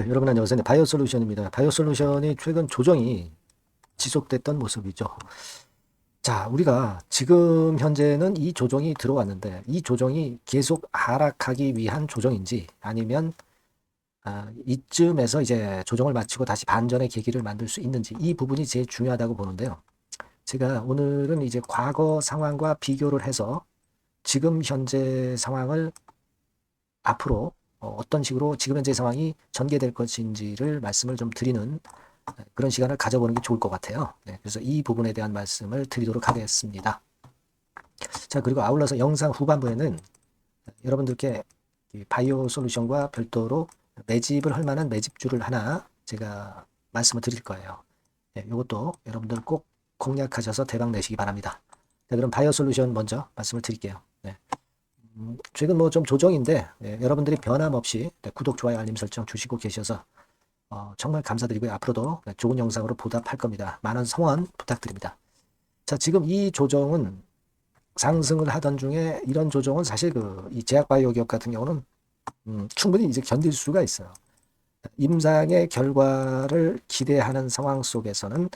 네, 여러분 안녕하세요. 네, 바이오 솔루션입니다. 바이오 솔루션이 최근 조정이 지속됐던 모습이죠. 자, 우리가 지금 현재는 이 조정이 들어왔는데 이 조정이 계속 하락하기 위한 조정인지 아니면 아, 이쯤에서 이제 조정을 마치고 다시 반전의 계기를 만들 수 있는지 이 부분이 제일 중요하다고 보는데요. 제가 오늘은 이제 과거 상황과 비교를 해서 지금 현재 상황을 앞으로 어, 어떤 식으로 지금 현재 상황이 전개될 것인지를 말씀을 좀 드리는 네, 그런 시간을 가져보는 게 좋을 것 같아요. 네, 그래서 이 부분에 대한 말씀을 드리도록 하겠습니다. 자, 그리고 아울러서 영상 후반부에는 여러분들께 이 바이오 솔루션과 별도로 매집을 할 만한 매집주를 하나 제가 말씀을 드릴 거예요. 네, 이것도 여러분들 꼭 공략하셔서 대박 내시기 바랍니다. 네, 그럼 바이오 솔루션 먼저 말씀을 드릴게요. 네. 음, 최근 뭐 좀 조정인데 예, 여러분들이 변함없이 네, 구독, 좋아요, 알림 설정 주시고 계셔서 어, 정말 감사드리고요. 앞으로도 네, 좋은 영상으로 보답할 겁니다. 많은 성원 부탁드립니다. 자, 지금 이 조정은 상승을 하던 중에 이런 조정은 사실 그 이 제약바이오 기업 같은 경우는 음, 충분히 이제 견딜 수가 있어요. 임상의 결과를 기대하는 상황 속에서는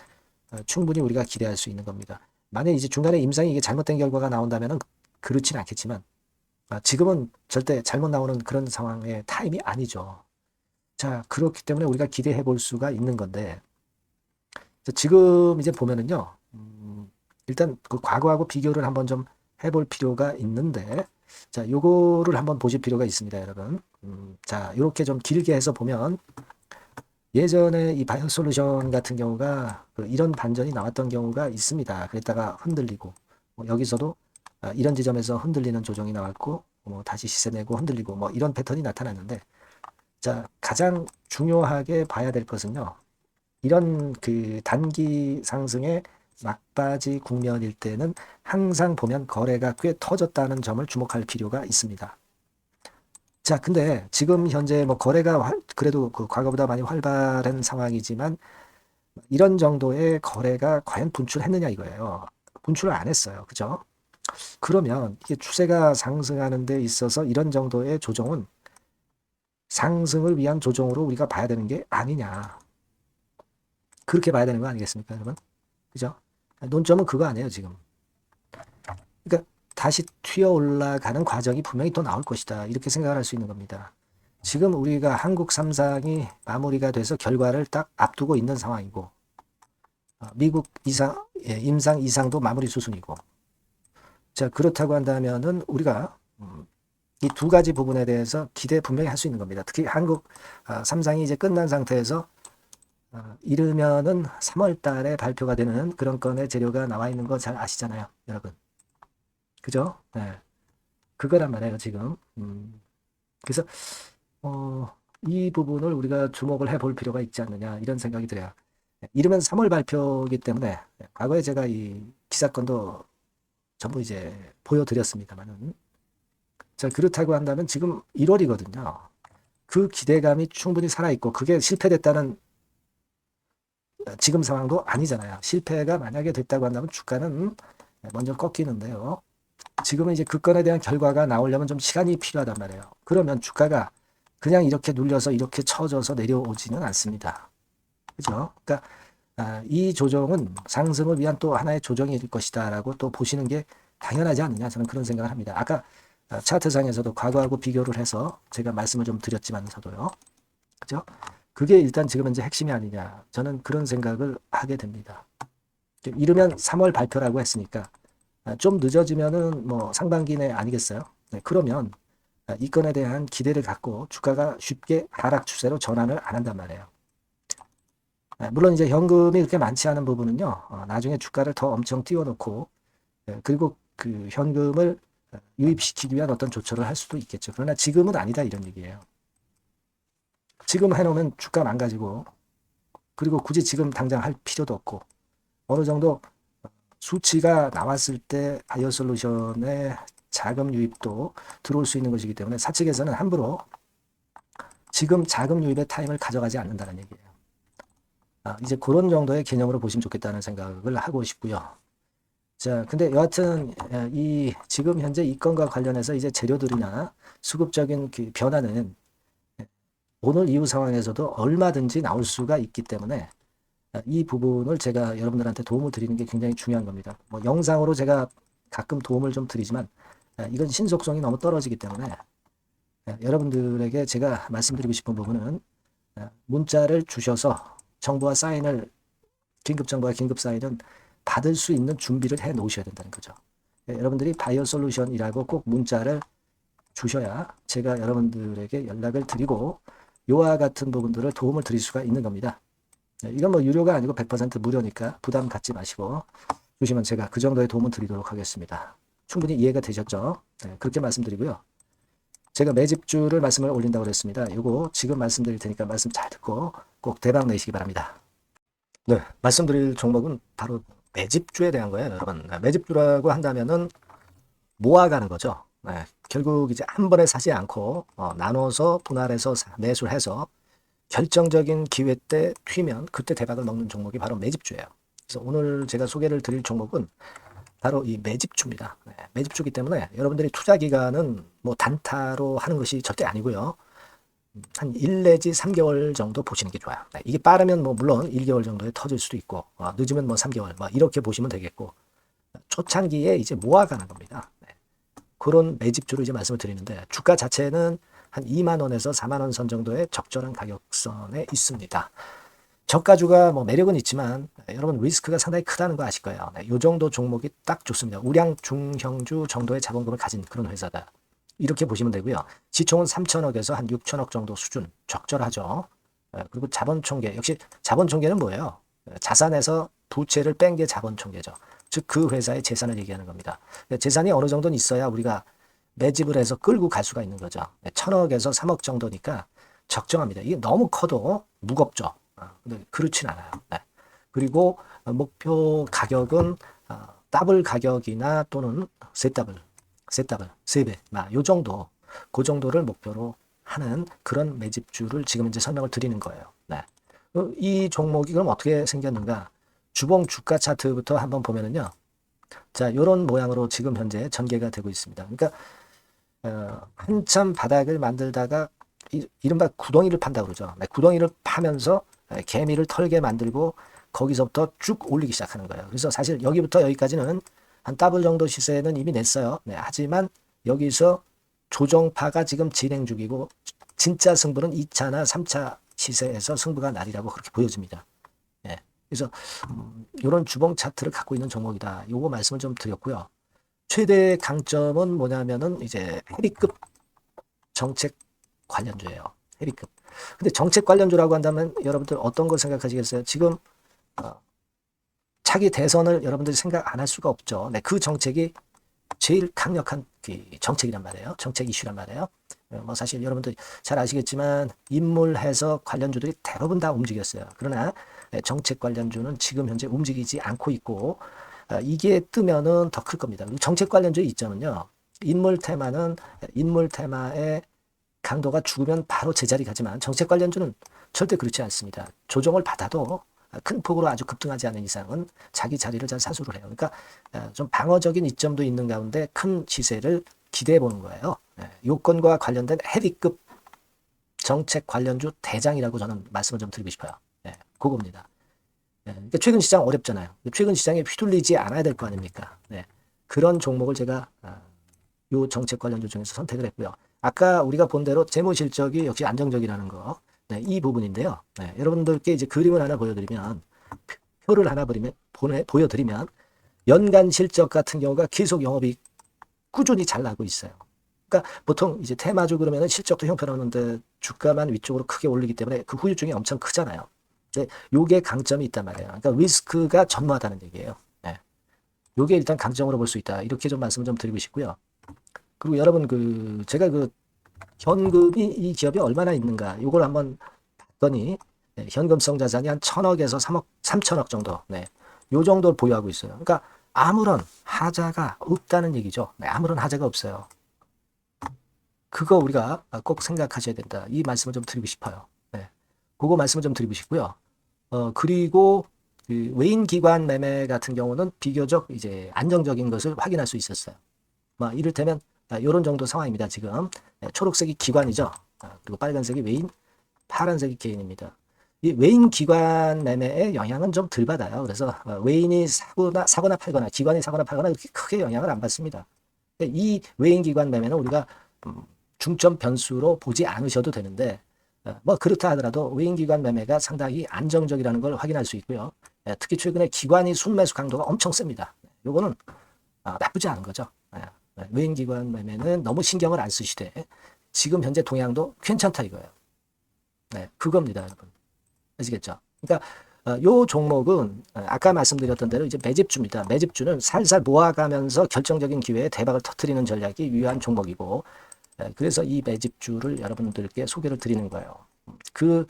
어, 충분히 우리가 기대할 수 있는 겁니다. 만약 이제 중간에 임상이 이게 잘못된 결과가 나온다면은 그렇진 않겠지만 아, 지금은 절대 잘못 나오는 그런 상황의 타임이 아니죠. 자, 그렇기 때문에 우리가 기대해 볼 수가 있는 건데, 자, 지금 이제 보면은요, 음, 일단 그 과거하고 비교를 한번 좀 해볼 필요가 있는데, 자, 요거를 한번 보실 필요가 있습니다, 여러분. 음, 자, 요렇게 좀 길게 해서 보면, 예전에 이 바이오 솔루션 같은 경우가 그 이런 반전이 나왔던 경우가 있습니다. 그랬다가 흔들리고, 뭐 여기서도 아, 이런 지점에서 흔들리는 조정이 나왔고 뭐 다시 시세 내고 흔들리고 뭐 이런 패턴이 나타났는데 자 가장 중요하게 봐야 될 것은요 이런 그 단기 상승의 막바지 국면일 때는 항상 보면 거래가 꽤 터졌다는 점을 주목할 필요가 있습니다. 자 근데 지금 현재 뭐 거래가 활- 그래도 그 과거보다 많이 활발한 상황이지만 이런 정도의 거래가 과연 분출했느냐 이거예요. 분출을 안 했어요. 그죠? 그러면 이게 추세가 상승하는 데 있어서 이런 정도의 조정은 상승을 위한 조정으로 우리가 봐야 되는 게 아니냐. 그렇게 봐야 되는 거 아니겠습니까, 여러분? 그죠? 논점은 그거 아니에요, 지금. 그러니까 다시 튀어 올라가는 과정이 분명히 또 나올 것이다. 이렇게 생각을 할 수 있는 겁니다. 지금 우리가 한국 삼상이 마무리가 돼서 결과를 딱 앞두고 있는 상황이고, 어, 미국 이상, 예, 임상 이상도 마무리 수순이고, 자, 그렇다고 한다면은 우리가 음, 이두 가지 부분에 대해서 기대 분명히 할 수 있는 겁니다. 특히 한국 아, 삼상이 이제 끝난 상태에서 아, 이르면은 3월 달에 발표가 되는 그런 건의 재료가 나와 있는 거 잘 아시잖아요, 여러분. 그죠? 네. 그거란 말이에요, 지금. 음, 그래서 어, 이 부분을 우리가 주목을 해 볼 필요가 있지 않느냐 이런 생각이 들어요. 네, 이르면 3월 발표이기 때문에 네, 과거에 제가 이 기사건도 전부 이제 보여드렸습니다만은 자 그렇다고 한다면 지금 1월이거든요. 그 기대감이 충분히 살아있고 그게 실패됐다는 지금 상황도 아니잖아요. 실패가 만약에 됐다고 한다면 주가는 먼저 꺾이는데요. 지금은 이제 그 건에 대한 결과가 나오려면 좀 시간이 필요하단 말이에요. 그러면 주가가 그냥 이렇게 눌려서 이렇게 쳐져서 내려오지는 않습니다. 그죠? 그러니까 아, 이 조정은 상승을 위한 또 하나의 조정일 것이다라고 또 보시는 게 당연하지 않느냐 저는 그런 생각을 합니다. 아까 아, 차트상에서도 과거하고 비교를 해서 제가 말씀을 좀 드렸지만서도요. 그죠? 그게 일단 지금 현재 핵심이 아니냐 저는 그런 생각을 하게 됩니다. 이르면 3월 발표라고 했으니까 아, 좀 늦어지면은 뭐 상반기 내 아니겠어요? 네, 그러면 아, 이 건에 대한 기대를 갖고 주가가 쉽게 하락 추세로 전환을 안 한단 말이에요. 아, 물론 이제 현금이 그렇게 많지 않은 부분은요, 어, 나중에 주가를 더 엄청 띄워놓고, 예, 그리고 그 현금을 어, 유입시키기 위한 어떤 조처를 할 수도 있겠죠. 그러나 지금은 아니다 이런 얘기예요. 지금 해놓으면 주가 망가지고, 그리고 굳이 지금 당장 할 필요도 없고, 어느 정도 수치가 나왔을 때 바이오 솔루션의 자금 유입도 들어올 수 있는 것이기 때문에 사측에서는 함부로 지금 자금 유입의 타임을 가져가지 않는다는 얘기예요. 아, 이제 그런 정도의 개념으로 보시면 좋겠다는 생각을 하고 싶고요. 자, 근데 여하튼 에, 이 지금 현재 이 건과 관련해서 이제 재료들이나 수급적인 그 변화는 에, 오늘 이후 상황에서도 얼마든지 나올 수가 있기 때문에 아, 이 부분을 제가 여러분들한테 도움을 드리는 게 굉장히 중요한 겁니다. 뭐 영상으로 제가 가끔 도움을 좀 드리지만 아, 이건 신속성이 너무 떨어지기 때문에 아, 여러분들에게 제가 말씀드리고 싶은 부분은 아, 문자를 주셔서 정보와 사인을 긴급 정보와 긴급 사인은 받을 수 있는 준비를 해 놓으셔야 된다는 거죠. 예, 여러분들이 바이오 솔루션이라고 꼭 문자를 주셔야 제가 여러분들에게 연락을 드리고 요와 같은 부분들을 도움을 드릴 수가 있는 겁니다. 네, 이건 뭐 유료가 아니고 100% 무료니까 부담 갖지 마시고 주시면 제가 그 정도의 도움을 드리도록 하겠습니다. 충분히 이해가 되셨죠? 네, 그렇게 말씀드리고요. 제가 매집주를 말씀을 올린다고 그랬습니다. 요거 지금 말씀드릴 테니까 말씀 잘 듣고 꼭 대박 내시기 바랍니다. 네, 말씀드릴 종목은 바로 매집주에 대한 거예요, 여러분. 네, 매집주라고 한다면은 모아가는 거죠. 네, 결국 이제 한 번에 사지 않고 어, 나눠서 분할해서 사- 매수를 해서 결정적인 기회 때 튀면 그때 대박을 먹는 종목이 바로 매집주예요. 그래서 오늘 제가 소개를 드릴 종목은 바로 이 매집주입니다. 네, 매집주기 때문에 여러분들이 투자 기간은 뭐 단타로 하는 것이 절대 아니고요. 한 1 내지 3개월 정도 보시는 게 좋아요. 네, 이게 빠르면 뭐 물론 1개월 정도에 터질 수도 있고 어, 늦으면 뭐 3개월 뭐 이렇게 보시면 되겠고 초창기에 이제 모아가는 겁니다. 네. 그런 매집주로 이제 말씀을 드리는데 주가 자체는 한 2만 원에서 4만 원 선 정도의 적절한 가격선에 있습니다. 저가주가 뭐 매력은 있지만 네, 여러분 리스크가 상당히 크다는 거 아실 거예요. 네, 요 정도 종목이 딱 좋습니다. 우량 중형주 정도의 자본금을 가진 그런 회사다. 이렇게 보시면 되고요. 지총은 3천억에서 한 6천억 정도 수준 적절하죠. 예, 그리고 자본 총계 역시 자본 총계는 뭐예요? 예, 자산에서 부채를 뺀 게 자본 총계죠. 즉 그 회사의 재산을 얘기하는 겁니다. 예, 재산이 어느 정도는 있어야 우리가 매집을 해서 끌고 갈 수가 있는 거죠. 예, 천억에서 3억 정도니까 적정합니다. 이게 너무 커도 무겁죠. 그렇진 않아요. 네. 그리고 어, 목표 가격은 어, 더블 가격이나 또는 세 더블, 세 더블, 세 배, 막요 정도, 그 정도를 목표로 하는 그런 매집주를 지금 이제 설명을 드리는 거예요. 네. 어, 이 종목이 그럼 어떻게 생겼는가? 주봉 주가 차트부터 한번 보면은요. 자, 요런 모양으로 지금 현재 전개가 되고 있습니다. 그러니까 어, 한참 바닥을 만들다가 이, 이른바 구덩이를 판다 그러죠. 네, 구덩이를 파면서 네, 개미를 털게 만들고 거기서부터 쭉 올리기 시작하는 거예요. 그래서 사실 여기부터 여기까지는 한 더블 정도 시세는 이미 냈어요. 네, 하지만 여기서 조정파가 지금 진행 중이고 진짜 승부는 2차나 3차 시세에서 승부가 날이라고 그렇게 보여집니다. 예. 그래서 음, 이런 주봉 차트를 갖고 있는 종목이다. 요거 말씀을 좀 드렸고요. 최대 강점은 뭐냐면은 이제 해리급 정책 관련주예요. 해리급. 근데 정책 관련주라고 한다면 여러분들 어떤 걸 생각하시겠어요? 지금 어, 차기 대선을 여러분들이 생각 안 할 수가 없죠. 네, 그 정책이 제일 강력한 그 정책이란 말이에요. 정책 이슈란 말이에요. 어, 뭐 사실 여러분들 잘 아시겠지만 인물해서 관련주들이 대부분 다 움직였어요. 그러나 네, 정책 관련주는 지금 현재 움직이지 않고 있고 아, 이게 뜨면은 더 클 겁니다. 정책 관련주의 이점은요. 인물 테마는 인물 테마의 강도가 죽으면 바로 제자리 가지만 정책 관련주는 절대 그렇지 않습니다. 조정을 받아도 큰 폭으로 아주 급등하지 않은 이상은 자기 자리를 잘 사수를 해요. 그러니까 어, 좀 방어적인 이점도 있는 가운데 큰 시세를 기대해 보는 거예요. 예, 요건과 관련된 헤비급 정책 관련주 대장이라고 저는 말씀을 좀 드리고 싶어요. 예, 그겁니다. 예, 그러니까 최근 시장 어렵잖아요. 최근 시장에 휘둘리지 않아야 될 거 아닙니까? 네, 그런 종목을 제가 아, 요 정책 관련주 중에서 선택을 했고요. 아까 우리가 본 대로 재무 실적이 역시 안정적이라는 거, 네, 이 부분인데요. 네, 여러분들께 이제 그림을 하나 보여드리면 표- 표를 하나 보이면 보내 보여드리면 연간 실적 같은 경우가 계속 영업이 꾸준히 잘 나고 있어요. 그러니까 보통 이제 테마주 그러면은 실적도 형편없는데 주가만 위쪽으로 크게 올리기 때문에 그 후유증이 엄청 크잖아요. 근데 요게 강점이 있단 말이에요. 그러니까 리스크가 전무하다는 얘기예요. 네. 요게 일단 강점으로 볼 수 있다. 이렇게 좀 말씀을 좀 드리고 싶고요. 그리고 여러분 그 제가 그 현금이 이 기업이 얼마나 있는가 요걸 한번 봤더니 네, 현금성 자산이 한 천억에서 삼억 삼천억 정도 네, 요 정도를 보유하고 있어요. 그러니까 아무런 하자가 없다는 얘기죠. 네, 아무런 하자가 없어요. 그거 우리가 꼭 생각하셔야 된다. 이 말씀을 좀 드리고 싶어요. 네, 그거 말씀을 좀 드리고 싶고요. 어 그리고 그 외인 기관 매매 같은 경우는 비교적 이제 안정적인 것을 확인할 수 있었어요. 뭐 이를테면 이런 정도 상황입니다. 지금 네, 초록색이 기관이죠. 아, 그리고 빨간색이 외인 파란색이 개인입니다. 이 외인 기관 매매에 영향은 좀 덜 받아요. 그래서 어, 외인이 사거나 사거나 팔거나 기관이 사거나 팔거나 그렇게 크게 영향을 안 받습니다. 이 외인 기관 매매는 우리가 음, 중점 변수로 보지 않으셔도 되는데 어, 뭐 그렇다 하더라도 외인 기관 매매가 상당히 안정적이라는 걸 확인할 수 있고요. 예, 특히 최근에 기관이 순매수 강도가 엄청 셉니다. 요거는 아, 나쁘지 않은 거죠. 예, 예, 외인 기관 매매는 너무 신경을 안 쓰시되 지금 현재 동향도 괜찮다 이거예요. 네, 그겁니다, 여러분. 아시겠죠? 그러니까 어, 요 종목은 어, 아까 말씀드렸던 대로 이제 매집주입니다. 매집주는 살살 모아가면서 결정적인 기회에 대박을 터트리는 전략이 유효한 종목이고 예, 그래서 이 매집주를 여러분들께 소개를 드리는 거예요. 그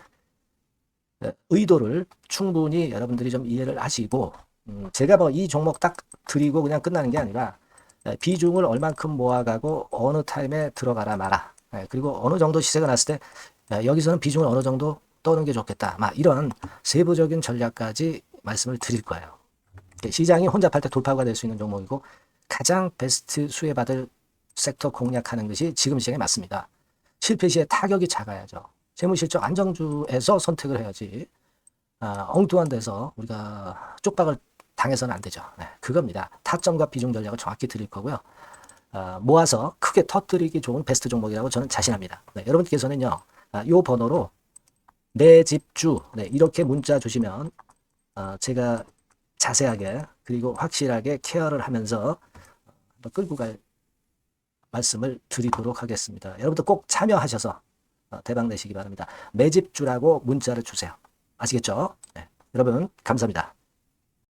예, 의도를 충분히 여러분들이 좀 이해를 하시고 음, 제가 뭐 이 종목 딱 드리고 그냥 끝나는 게 아니라 예, 비중을 얼만큼 모아가고 어느 타임에 들어가라 마라 예, 그리고 어느 정도 시세가 났을 때 예, 여기서는 비중을 어느 정도 떠는 게 좋겠다 막 이런 세부적인 전략까지 말씀을 드릴 거예요. 예, 시장이 혼잡할 때 돌파구가 될 수 있는 종목이고 가장 베스트 수혜받을 섹터 공략하는 것이 지금 시장에 맞습니다. 실패 시에 타격이 작아야죠. 재무실적 안정주에서 선택을 해야지 아, 엉뚱한 데서 우리가 쪽박을 당해서는 안 되죠. 네, 그겁니다. 타점과 비중 전략을 정확히 드릴 거고요. 아, 모아서 크게 터뜨리기 좋은 베스트 종목이라고 저는 자신합니다. 네, 여러분께서는요, 아, 요 번호로 내 집주 네, 이렇게 문자 주시면 아, 제가 자세하게 그리고 확실하게 케어를 하면서 끌고 갈 말씀을 드리도록 하겠습니다. 여러분들 꼭 참여하셔서 어, 대박 내시기 바랍니다. 매집주라고 문자를 주세요. 아시겠죠? 네. 여러분 감사합니다.